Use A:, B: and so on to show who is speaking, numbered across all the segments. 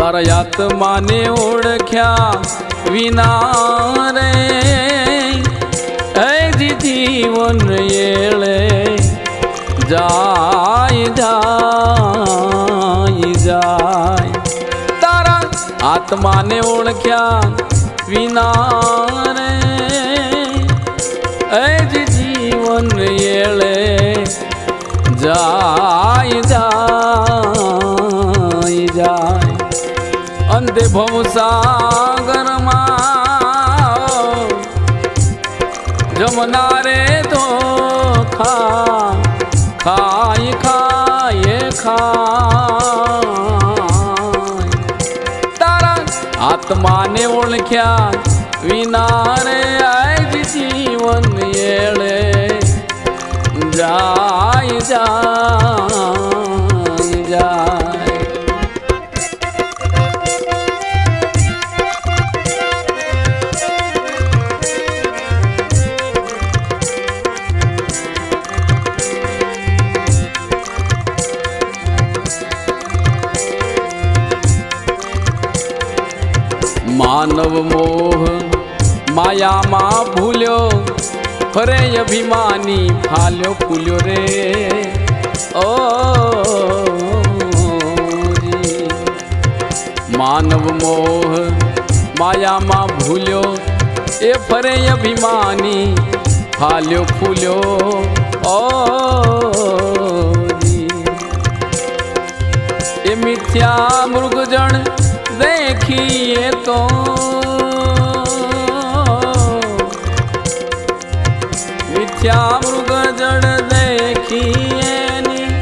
A: તારા આત્માને ઓળખ્યા વિના રે હજી જીવન એળે જાય આત્માને ઓળખ્યા વિના રે. હજી જીવન એળે જાય જાય જાય. અંતે ભવસાગરમાં જમનારે તો ઓળખ્યા વિના રે આજ જીવન એળે જાય જાય. માનવ મોહ माया मा भूलो फरे अभिमानी भालो फूलो रे। ओ, मानव मोह माया मा भूलो ए फरे अभिमानी फालो फूलो ओ, ए मिथ्या मृगजन देखिए तो। તો મૃગ મૃગજણ દેખીએ ની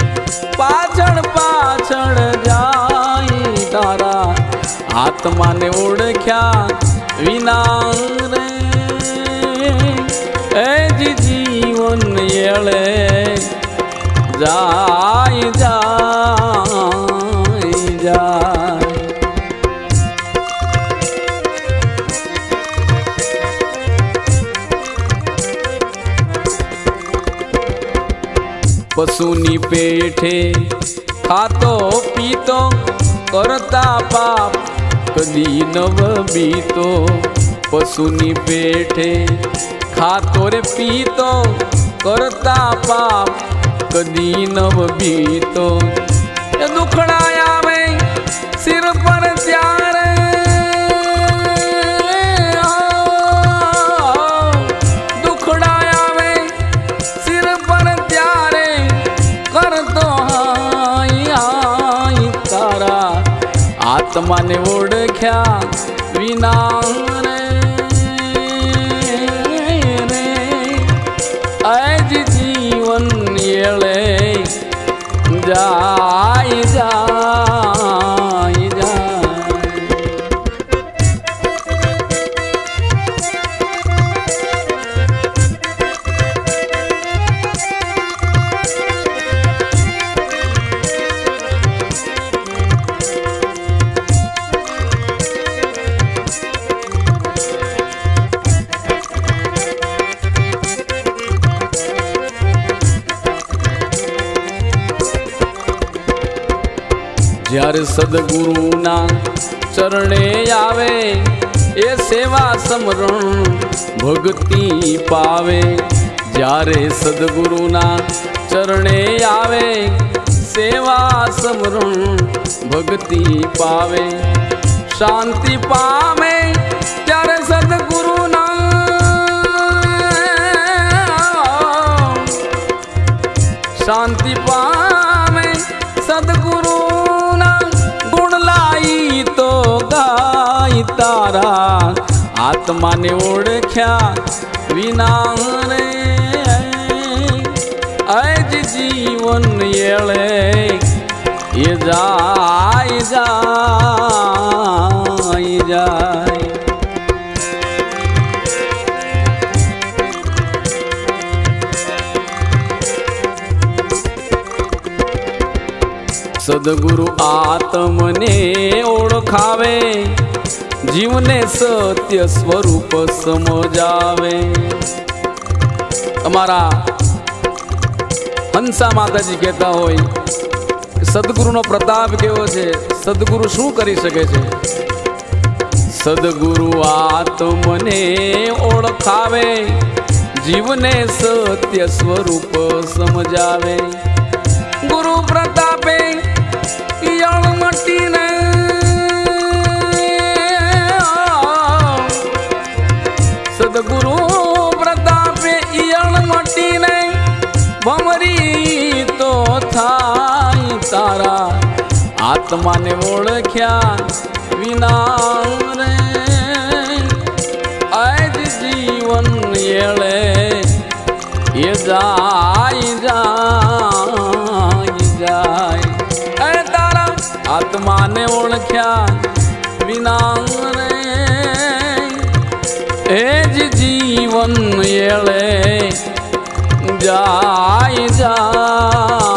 A: પાછળ પાછળ જાય તારા આત્માને ઓળખ્યા વિના રે. એ જ જીવન એળે. જાય પશુની પેઠે ખાતો પીતો, કરતા પાપ કદી નવ બીતો પશુની પેઠે ખાતો રે પીતો, કરતા પાપ કદી નવ બીતો એ વિના આજ જીવન એળે જાય જ્યારે સદગુરુના ચરણે આવે, એ સેવા સમરણ ભક્તિ પાવે. જ્યારે સદગુરુના ચરણે આવે, સેવા સમરણ ભક્તિ પાવે. શાંતિ પામે ત્યારે સદગુરુના. શાંતિ તારા આત્માને ઓળખ્યા વિના રે આજ જીવન એળે એ જાય જાય જાય. સદગુરુ આત્મને ઓળખાવે જીવને સત્ય સ્વરૂપ સમજાવે. અમારા હંસા માતાજી કહેતા હોય સદગુરુનો પ્રતાપ કેવો છે? સદગુરુ શું કરી શકે છે? સદગુરુ આત્મને ઓળખાવે, જીવને સત્ય સ્વરૂપ સમજાવે. ગુરુ પ્રતાપે યણમટીને આત્માને ઓળખ્યા વિના રે. આજ જીવન એળે એ જાય જાય જાય. એ તારા આત્માને ઓળખ્યા વિના રે. એ જ જીવન એળે જાય જાય.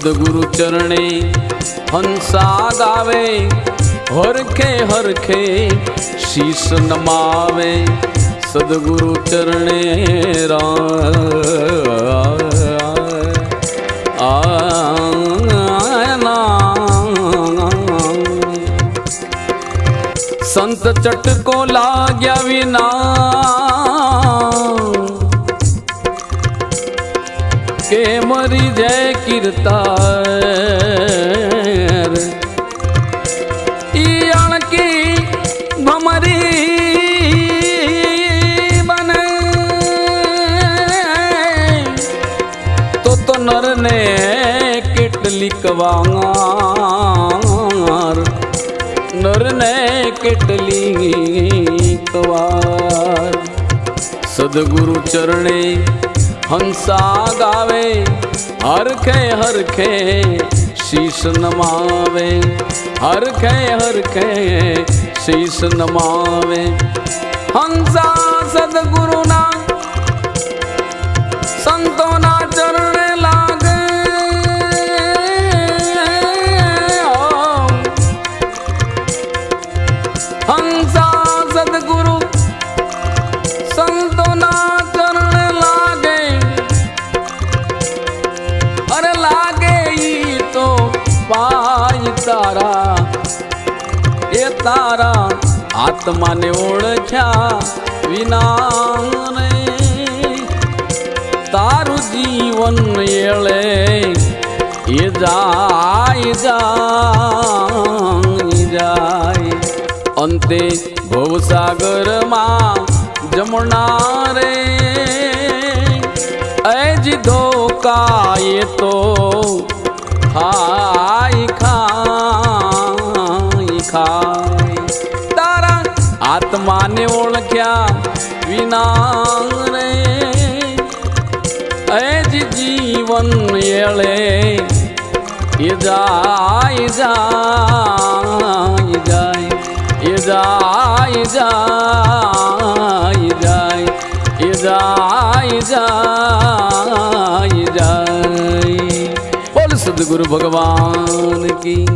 A: સદગુરુ ચરણે હંસા ગાવે હરખે હરખે શીશ નમાવે સદગુરુ ચરણે સંત ચટકો લાગ્યા વિના ਕਰੀ ਜੈ ਕੀਰਤਾਰ। ਈ ਅਣਕੀ ਤੋ ਨਰ ਨੇ ਕਿਟ ਲਿਕਵਾਂਗਾਰ ਨਰ ਨੇ ਕਿਟ ਸਦਗੁਰੂ ਚਰਣੇ ਹੰਸਾ ਗਾਵੇ। હરખે હરખે શીશ નમાવે હરખે હરખે શીશ નમાવે હંસા સદગુરુના તારા આત્માને ઓળખ્યા વિના તારું જીવન એળે એ જાય જાય અંતે ભવસાગરમાં જમણા રે. એજ ધોકાએ તો ખાય ખાઈ વિના રે એજ જીવન એળે એ જાય જાય જાય, એ જાય જાય જાય, એ જાય જાય જાય. બોલ સદગુરુ ભગવાન કી